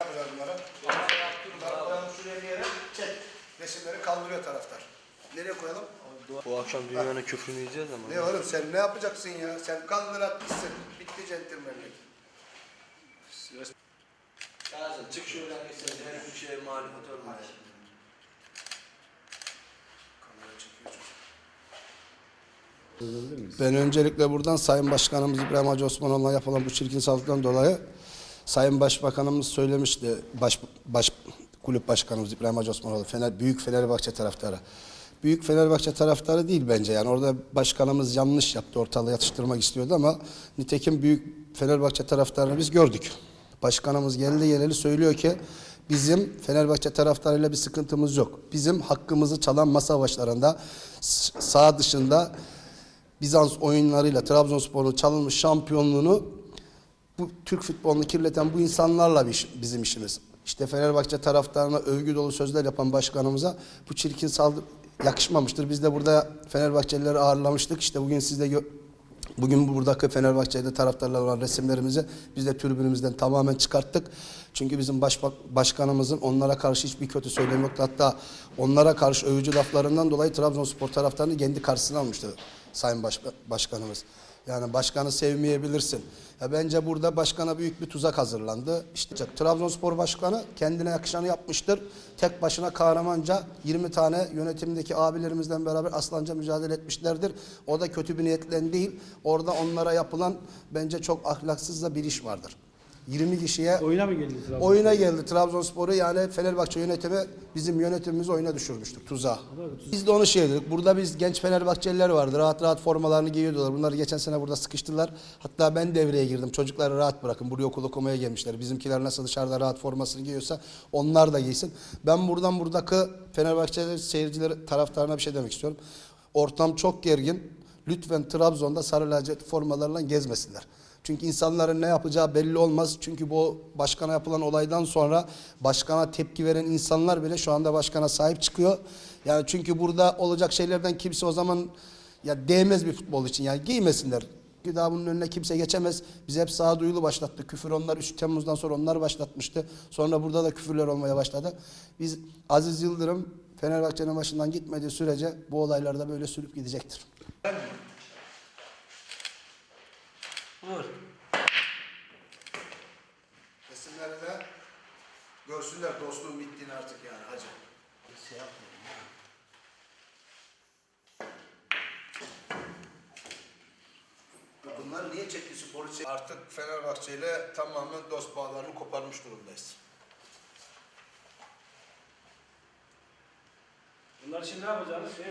Yapacağız bunları. Bunları koyalım şuraya bir yere. Çek. Resimleri kaldırıyor taraftar. Nereye koyalım? Bu akşam dünyanın küfrünü yiyeceğiz ama. Ne oğlum sen ne yapacaksın ya? Sen kaldır atmışsın. Bitti centilmenlik. Kazım çık şuradan geçsen her bir şeye marifet olmaz. Kamera çekiyor çocuk. Ben öncelikle buradan Sayın Başkanımız İbrahim Hacı Osmanoğlu'na yapılan bu çirkin saldırıdan dolayı Sayın Başbakanımız söylemişti, baş, baş, kulüp başkanımız İbrahim Hacı Osmanoğlu, Fener, Büyük Fenerbahçe taraftarı. Büyük Fenerbahçe taraftarı değil bence yani orada başkanımız yanlış yaptı, ortalığı yatıştırmak istiyordu ama nitekim Büyük Fenerbahçe taraftarını biz gördük. Başkanımız geldi geleli söylüyor ki bizim Fenerbahçe taraftarıyla bir sıkıntımız yok. Bizim hakkımızı çalan masa başlarında sağ dışında Bizans oyunlarıyla Trabzonspor'un çalınmış şampiyonluğunu bu Türk futbolunu kirleten bu insanlarla bizim işimiz. İşte Fenerbahçe taraftarına övgü dolu sözler yapan başkanımıza bu çirkin saldırı yakışmamıştır. Biz de burada Fenerbahçelileri ağırlamıştık. İşte bugün sizde gö- Bugün buradaki Fenerbahçe'de taraftarlar olan resimlerimizi biz de tribünümüzden tamamen çıkarttık. Çünkü bizim baş, başkanımızın onlara karşı hiçbir kötü söylemi yoktu. Hatta onlara karşı övücü laflarından dolayı Trabzonspor taraftarını kendi karşısına almıştı Sayın baş, Başkanımız. Yani başkanı sevmeyebilirsin. Ya bence burada başkana büyük bir tuzak hazırlandı. İşte Trabzonspor başkanı kendine yakışanı yapmıştır. Tek başına kahramanca 20 tane yönetimdeki abilerimizden beraber aslanca mücadele etmişlerdir. O da kötü bir niyetle değil. Orada onlara yapılan bence çok ahlaksız da bir iş vardır. 20 kişiye Oyuna mı geldi Trabzon? oyuna geldi Trabzonspor'u yani Fenerbahçe yönetimi bizim yönetimimizi oyuna düşürmüştür tuzağa. Biz de onu şey dedik. Burada biz genç Fenerbahçeliler vardı. Rahat rahat formalarını giyiyordular. Bunları geçen sene burada sıkıştılar. Hatta ben devreye girdim. Çocukları rahat bırakın. Buraya okul okumaya gelmişler. Bizimkiler nasıl dışarıda rahat formasını giyiyorsa onlar da giysin. Ben buradan buradaki Fenerbahçeli seyircileri taraftarına bir şey demek istiyorum. Ortam çok gergin. Lütfen Trabzon'da sarı lacivert formalarla gezmesinler. Çünkü insanların ne yapacağı belli olmaz. Çünkü bu başkana yapılan olaydan sonra başkana tepki veren insanlar bile şu anda başkana sahip çıkıyor. Yani çünkü burada olacak şeylerden kimse o zaman ya değmez bir futbol için. Yani giymesinler. Bir daha bunun önüne kimse geçemez. Biz hep sağduyulu başlattık. Küfür onlar 3 Temmuz'dan sonra onlar başlatmıştı. Sonra burada da küfürler olmaya başladı. Biz Aziz Yıldırım Fenerbahçe'nin başından gitmediği sürece bu olaylarda böyle sürüp gidecektir. Vur. Resimlerle görsünler dostluğun bittiğini artık yani hacı. Şey yapmayın. Bunlar niye çekilsin polisi? Artık Fenerbahçe ile tamamen dost bağlarını koparmış durumdayız. Bunlar için ne yapacağız? Şey